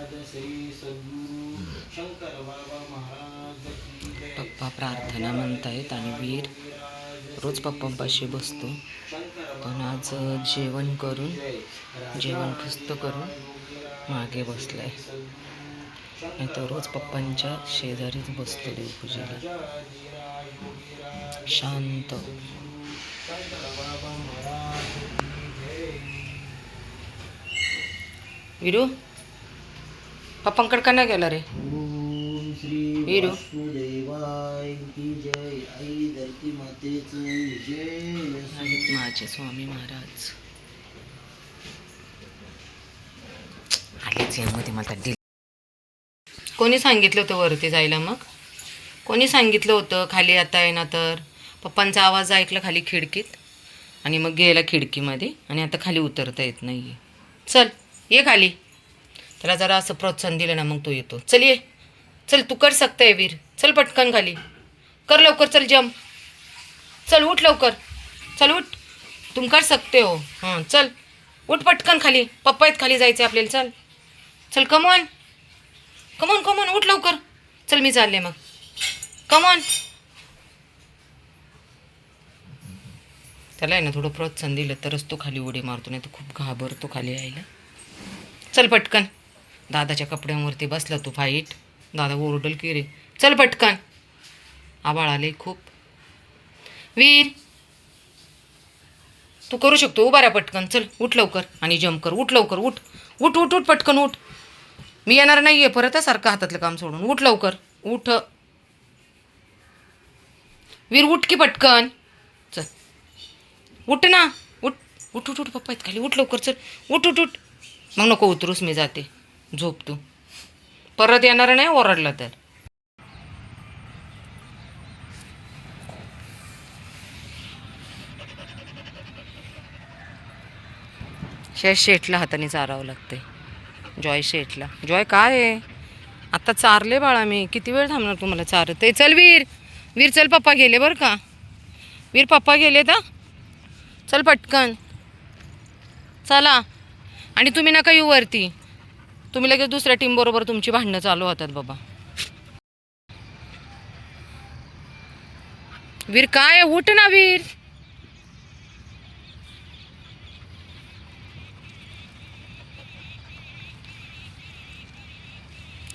महाराज श्री सद्गुरु शंकर बाबा महाराज की जय. पप्पा प्रार्थना म्हणतायत आणि वीर रोज पप्पांपाशी बसतो. पण आज जेवण करून जेवण फस्त करून मागे बसलाय. नाही तर रोज पप्पांच्या शेजारीच बसतो देवपूजेला. शांत. विरू पप्पांकडे का नाही गेला रे आहेत माझे स्वामी महाराज. आलेच यामध्ये मला दिल कोणी सांगितलं होतं वरती जायला मग? कोणी सांगितलं होतं? खाली आता आहे ना तर? पप्पांचा आवाज ऐकला खाली खिडकीत. आणि मग गेला खिडकीमध्ये. आणि आता खाली उतरता येत नाही चल ये खाली. त्याला जरा असं प्रोत्साहन दिलं ना मग तो येतो. चल ये. चल तू कर सकताय वीर. चल पटकन खाली. कर लवकर चल जम. चल उठ लवकर. चल उठ. तुम कर सकते हो. हां चल. उठ पटकन खाली. पप्पा आहेत खाली जायचं आपल्याला. चल. चल कमॉन कमॉन कमॉन उठ लवकर. चल मी चालले मग. कमॉन त्याला आहे ना थोडं प्रोत्साहन दिलं तरच तो खाली उडी मारतो नाही तर खूप घाबरतो खाली यायला. चल पटकन. दादाच्या कपड्यांवरती बसला तू फाईट दादा ओरडल की रे. चल पटकन. आबाळ आले खूप. वीर. तू करू शकतो उभा रा पटकन. चल उठ लवकर. आणि जम्प कर. उठ लवकर उठ. उठ उठ उठ पटकन उठ. मी येणार नाही आहे परत सारखं हातातलं काम सोडून. उठ लवकर. उठ. वीर उठ की पटकन. चल. उठ ना. उठ. उठ उठ उठ पप्पा आहेत खाली. उठ लवकर चल. उठ उठ उठ. मग नको उतरूस मी जाते. झोप तू परत येणार नाही ओरडला तर. शेष शेठला हाताने चारावं लागते जॉय शेठला. जॉय काय आहे? आता चारले बाळा मी. किती वेळ थांबणार तुम्हाला चारत आहे चल वीर. वीर चल पप्पा गेले बरं का? वीर पप्पा गेले तर चल पटकन. चला. आणि तुम्ही नका येऊ वरती. तुम्ही लगेच दुसऱ्या टीमबरोबर तुमची भांडणं चालू होतात बाबा. वीर काय उठ ना वीर.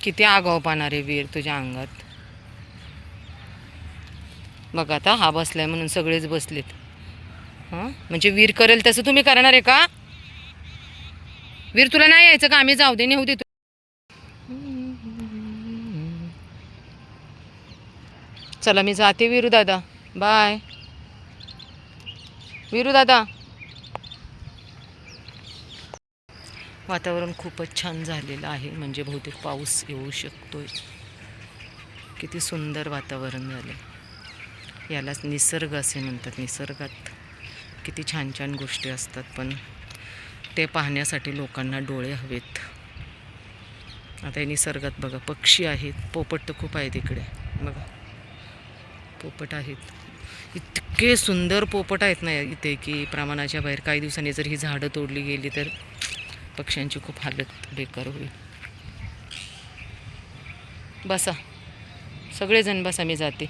किती आगाव पाहणारे वीर तुझ्या अंगात. बघ आता हा बसलाय म्हणून सगळेच बसलेत. हां? म्हणजे वीर करेल तसं तुम्ही करणार आहे का? वीर तुला नाही यायचं का? आम्ही जाऊ दे नेऊ दे तू. चला मी जाते वीरू दादा. बाय. वीरू दादा. वातावरण खूपच छान झालेलं आहे. म्हणजे बहुतेक पाऊस येऊ शकतोय. किती सुंदर वातावरण झालं यालाच निसर्ग असे म्हणतात. निसर्गात किती छान छान गोष्टी असतात पण ते पाहण्यासाठी लोकांना डोळे हवेत. आता हे निसर्गात बघा पक्षी आहेत पोपट तर खूप आहेत इकडे. बघा पोपट आहेत. इतके सुंदर पोपट आहेत ना इथे की प्रमाणाच्या बाहेर काही दिवसांनी जर ही झाडं तोडली गेली तर पक्ष्यांची खूप हालत बेकार होईल. बसा. सगळेजण बसा मी जाते.